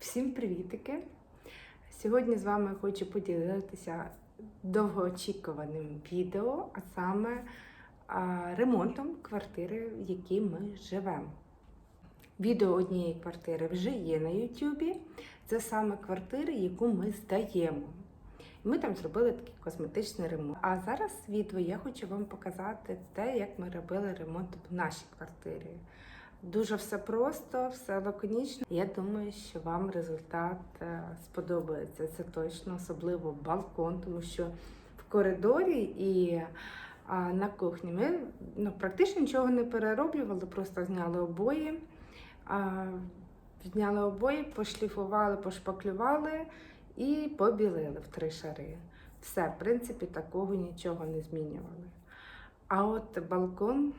Всім привітики! Сьогодні з вами хочу поділитися довгоочікуваним відео, а саме ремонтом квартири, в якій ми живемо. Відео однієї квартири вже є на Ютубі. Це саме квартира, яку ми здаємо. Ми там зробили такий косметичний ремонт. А зараз відео я хочу вам показати те, як ми робили ремонт в нашій квартирі. Дуже все просто, все лаконічно. Я думаю, що вам результат е, сподобається. Це точно, особливо балкон, тому що в коридорі і на кухні ми ну, практично нічого не перероблювали, просто зняли обої, зняли обої, пошліфували, пошпаклювали і побілили в три шари. Все, в принципі, такого нічого не змінювали. А от балкон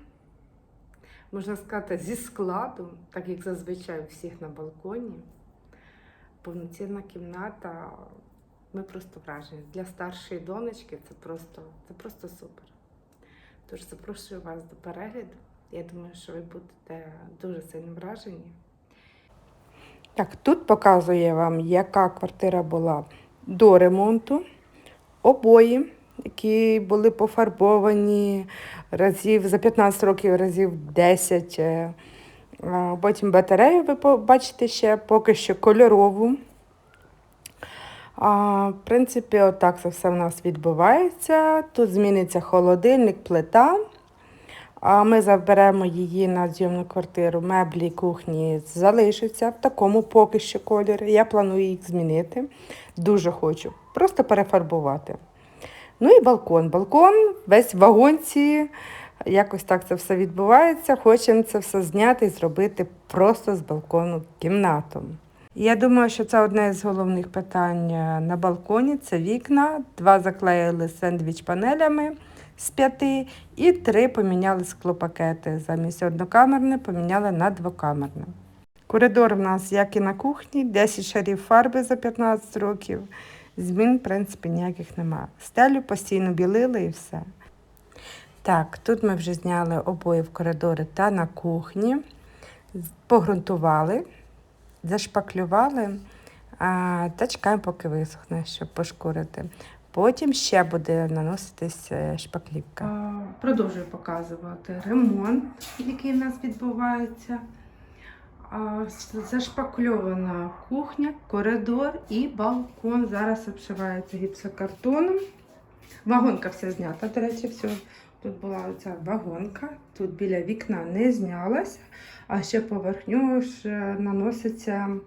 можна сказати, зі складу, так як зазвичай у всіх на балконі. Повноцінна кімната. Ми просто вражені. Для старшої донечки це просто, це просто супер. Тож запрошую вас до перегляду. Я думаю, що ви будете дуже сильно вражені. Так, тут показує вам, яка квартира була до ремонту, обої які були пофарбовані разів за 15 років, разів 10. е, Потім батарею ви побачите ще поки що кольорову. А, В принципі, отак це все в нас відбувається. Тут зміниться холодильник, плита. А Ми заберемо її на зйомну квартиру. Меблі кухні залишаться в такому поки що кольорі. Я планую їх змінити. Дуже хочу. Просто перефарбувати. Ну і балкон. Балкон весь в вагонці. Якось так це все відбувається. Хочемо це все зняти і зробити просто з балкону кімнату. Я думаю, що це одне з головних питань е, на балконі це вікна. Два заклеїли сендвіч панелями з п'яти, і три поміняли склопакети. Замість однокамерне поміняли на двокамерне. Коридор в нас, як і на кухні, 10 шарів фарби за 15 років. Змін, в принципі, ніяких немає. Стелю постійно білили і все. Так, тут ми вже зняли обої в коридори та на кухні, погрунтували, зашпаклювали та чекаємо, поки висохне, щоб пошкурити. Потім ще буде наноситись е, шпаклівка. Продовжую показувати ремонт, який в нас відбувається. Зашпакльована кухня, коридор і балкон. Зараз обшивається гіпсокартоном. Вагонка вся знята. До речі, все. Тут була оця вагонка, тут біля вікна не знялася, а ще поверх нього ж е, наноситься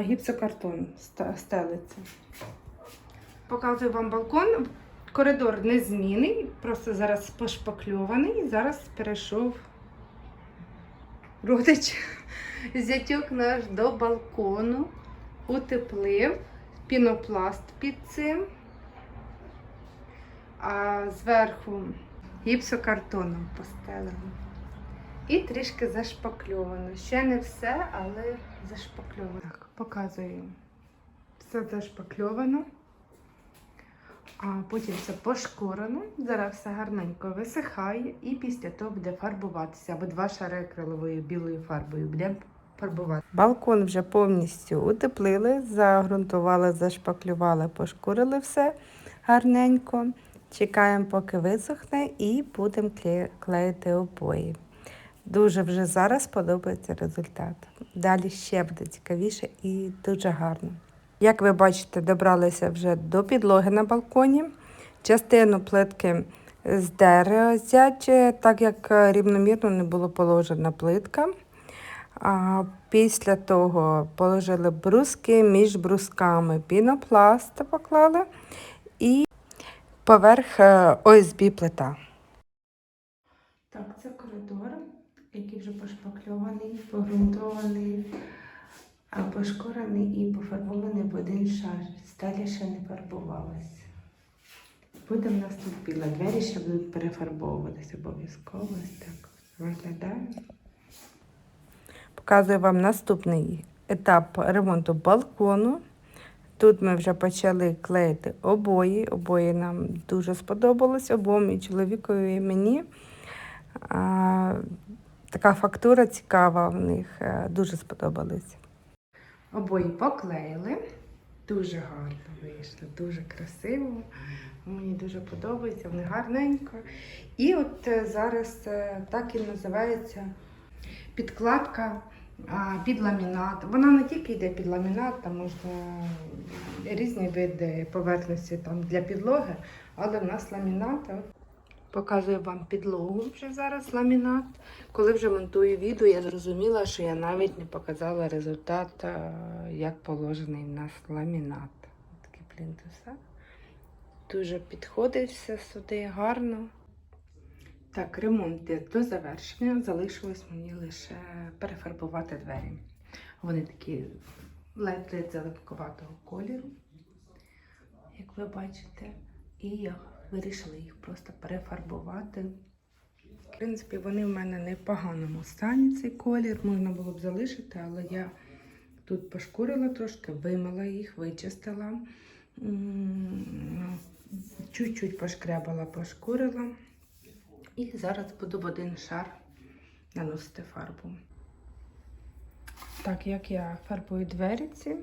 гіпсокартон, стелиться. Показую вам балкон. Коридор незмінний, просто зараз пошпакльований. Зараз перейшов родич зятюк наш до балкону, утеплив пінопласт під цим, а зверху гіпсокартоном постелено. І трішки зашпакльовано. Ще не все, але зашпакльовано. Так, показую. Все зашпакльовано. А потім все пошкурено. Зараз все гарненько висихає і після того буде фарбуватися. Або два шари акрилової білою фарбою буде фарбувати. Балкон вже повністю утеплили, загрунтували, зашпаклювали, пошкурили все гарненько. Чекаємо, поки висохне, і будемо кле- клеїти обої. Дуже вже зараз подобається результат. Далі ще буде цікавіше і дуже гарно. Як ви бачите, добралися вже до підлоги на балконі. Частину плитки з дерева взять, так як рівномірно не було положена плитка. Після того положили бруски, між брусками пінопласт поклали і поверх е, ОСБ плита. Так, це коридор, який вже пошпакльований, погрунтований, пошкорений і пофарбований в один шар. Стеля ще не фарбувалася. Буде в нас тут біла. Двері ще будуть перефарбовуватися обов'язково. Так виглядає. Показую вам наступний етап ремонту балкону. Тут ми вже почали клеїти обої. Обої нам дуже сподобалось, обом і чоловікові, і мені. А, така фактура цікава в них, е, дуже сподобалась. Обої поклеїли. Дуже гарно вийшло, дуже красиво. Мені дуже подобається, вони гарненько. І от е, зараз е, так і називається підкладка під ламінат. Вона не тільки йде під ламінат, там можна різні види поверхності там для підлоги, але в нас ламінат. Показую вам підлогу вже зараз ламінат. Коли вже монтую відео, я зрозуміла, що я навіть не показала результат, як положений в нас ламінат. Такий плінтуса. Дуже підходить все сюди гарно. Так, ремонт до завершення. Залишилось мені лише перефарбувати двері. Вони такі ледь-ледь зеленкуватого кольору, як ви бачите. І я вирішила їх просто перефарбувати. В принципі, вони в мене не в поганому стані цей колір. Можна було б залишити, але я тут пошкурила трошки, вимила їх, вичистила. М, Чуть-чуть пошкрябала, пошкурила. І зараз буду в один шар наносити фарбу. Так, як я фарбую двері ці,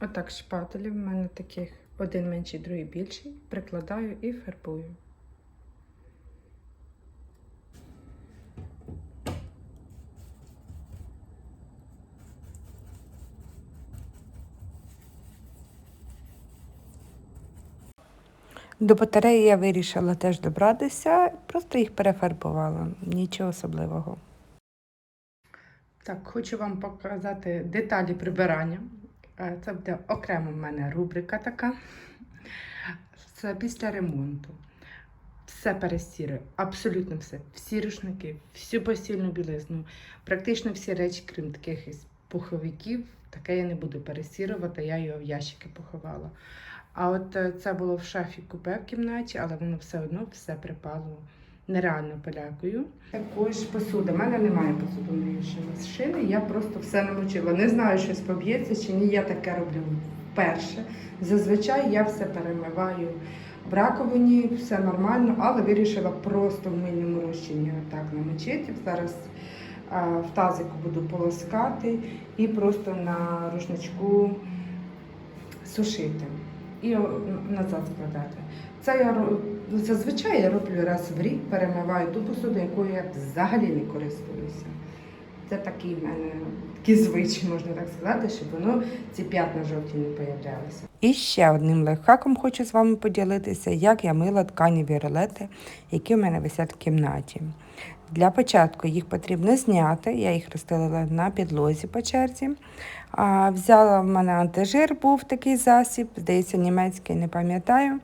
отак шпателі, в мене таких один менший, другий більший, прикладаю і фарбую. До батареї я вирішила теж добратися, просто їх перефарбувала, нічого особливого. Так, хочу вам показати деталі прибирання. Е, Це буде окремо в мене рубрика така. Це після ремонту. Все перестірую, абсолютно все. Всі рушники, всю постільну білизну, практично всі речі, крім таких із пуховиків, таке я не буду перестірувати, я його в ящики поховала. А от е, це було в шафі купе в кімнаті, але воно все одно все припало нереально полякою. Також посуда. У мене немає посудомиючої машини, я просто все намочила. Не знаю, щось поб'ється чи ні. Я таке роблю вперше. Зазвичай я все перемиваю в раковині, все нормально, але вирішила просто в мильному розчині так намочити. Зараз в тазику буду полоскати і просто на рушничку сушити і назад складати. Це я зазвичай я роблю раз в рік, перемиваю ту посуду, якою я взагалі не користуюся. Це такий в мене такий звичай, можна так сказати, щоб воно ці п'ятна жовті не появлялися. І ще одним лайфхаком хочу з вами поділитися, як я мила тканеві ролети, які в мене висять в кімнаті. Для початку їх потрібно зняти. Я їх розстелила на підлозі по черзі. А, взяла в мене антижир, був такий засіб, здається, німецький, не пам'ятаю.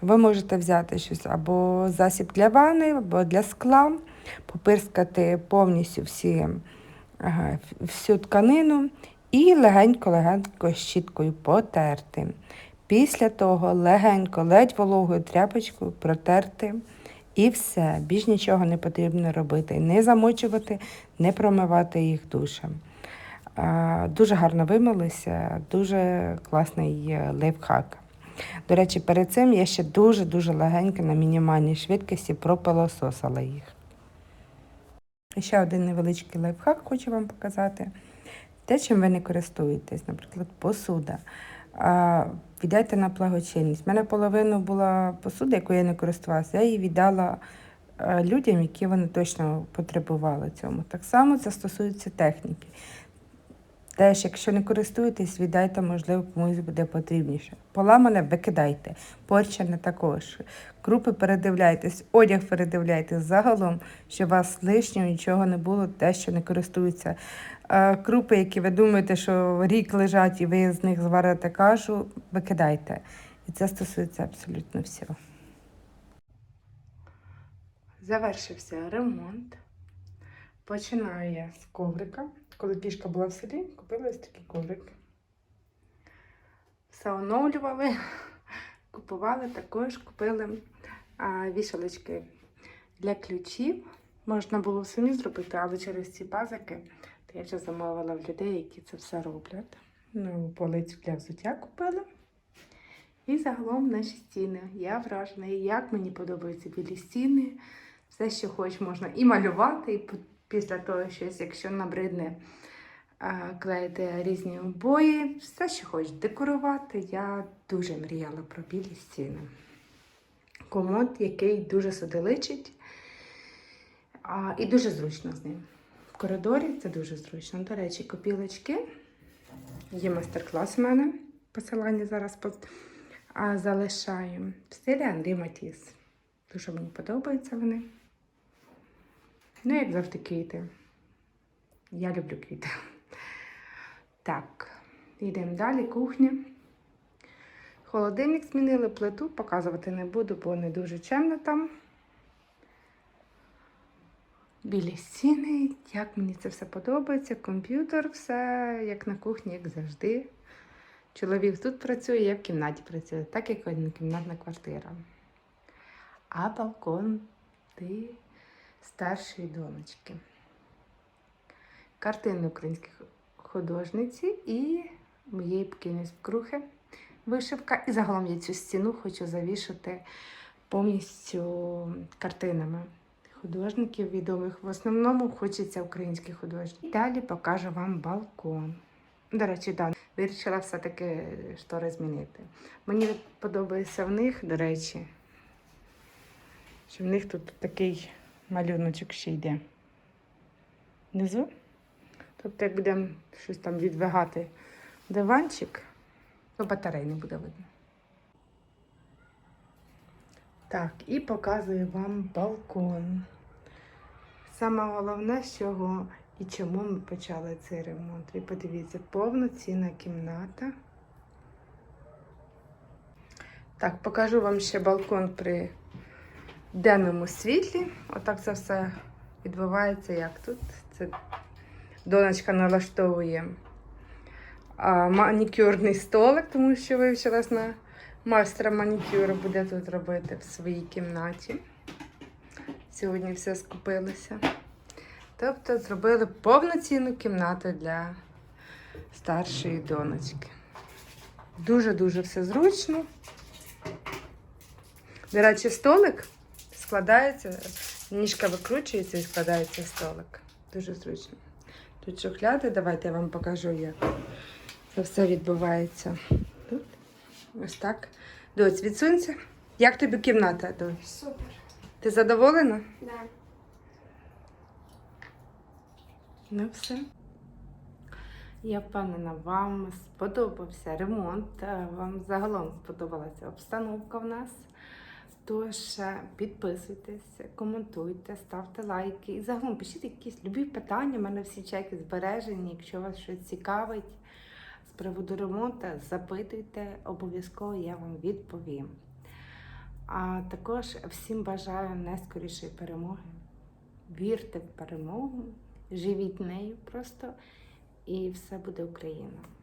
Ви можете взяти щось або засіб для ванни, або для скла, попирскати повністю всі, всю тканину і легенько-легенько щіткою потерти. Після того легенько, ледь вологою тряпочкою протерти. І все, більш нічого не потрібно робити. Не замочувати, не промивати їх душем. Дуже гарно вимилися, дуже класний лайфхак. До речі, перед цим я ще дуже-дуже легенько на мінімальній швидкості пропилососила їх. Ще один невеличкий лайфхак хочу вам показати. Те, чим ви не користуєтесь, наприклад, посуда. Віддайте на благочинність. У мене половину була посуда, якою я не користувалася. Я її віддала е, людям, які вони точно потребували цьому. Так само це стосується техніки. Теж, якщо не користуєтесь, віддайте, можливо, комусь буде потрібніше. Поламане викидайте, порчене також. Крупи передивляйтесь, одяг передивляйтесь загалом, щоб у вас лишнього нічого не було, те, що не користуються. Е, Крупи, які ви думаєте, що рік лежать і ви з них зварите кашу, викидайте. І це стосується абсолютно всього. Завершився ремонт. Починаю я з коврика. Коли пішка була в селі, купила ось такий коврик. Все оновлювали, купували також, купили а, вішалочки для ключів. Можна було самі зробити, але через ці пазики то я вже замовила в людей, які це все роблять. Ну, полицю для взуття купила. І загалом наші стіни. Я вражена, як мені подобаються білі стіни. Все, що хоч можна і малювати, і після того щось, якщо набридне клеїти різні обої, все, що хочеш декорувати. Я дуже мріяла про білі стіни. Комод, який дуже содиличить і дуже зручно з ним. В коридорі це дуже зручно. До речі, копілочки. Є майстер-клас у мене. Посилання зараз залишаю. В стилі Андрій Матіс. Дуже мені подобаються вони. Ну, як завжди, квіти. Я люблю квіти. Так, йдемо далі. Кухня. Холодильник змінили плиту, показувати не буду, бо не дуже чемно там. Білі стіни, як мені це все подобається. Комп'ютер, все як на кухні, як завжди. Чоловік тут працює, я в кімнаті працюю, так як однокімнатна квартира. А балкон ти старшої донечки. Картини українських художниці і моєї покійної спкрухи вишивка. І загалом я цю стіну хочу завішати повністю картинами художників відомих. В основному хочеться українських художників. Далі покажу вам балкон. До речі, да, вирішила все-таки штори змінити. Мені подобається в них, до речі, що в них тут такий малюночок ще йде. Внизу. Тобто, як будемо щось там відвигати диванчик, то батарей не буде видно. Так, і показую вам балкон. Саме головне, з чого і чому ми почали цей ремонт. Ви подивіться, повноцінна кімната. Так, покажу вам ще балкон при денному світлі. Отак це все відбувається, як тут. Це донечка налаштовує а, манікюрний столик, тому що вивчилась на майстра манікюру, буде тут робити в своїй кімнаті. Сьогодні все скупилося. Тобто зробили повноцінну кімнату для старшої донечки. Дуже-дуже все зручно. До речі, столик складається, ніжка викручується і складається столик. Дуже зручно. Тут шухляди, давайте я вам покажу, як це все відбувається. Тут ось так. Доць, відсунься. Як тобі кімната, Доць? Супер. Ти задоволена? Да. Ну все. Я впевнена, вам сподобався ремонт, вам загалом сподобалася обстановка в нас. Тож підписуйтесь, коментуйте, ставте лайки і загалом пишіть якісь любі питання. У мене всі чеки збережені. Якщо вас щось цікавить з приводу ремонту, запитуйте, обов'язково я вам відповім. А також всім бажаю найскорішої перемоги. Вірте в перемогу, живіть нею просто, і все буде Україна.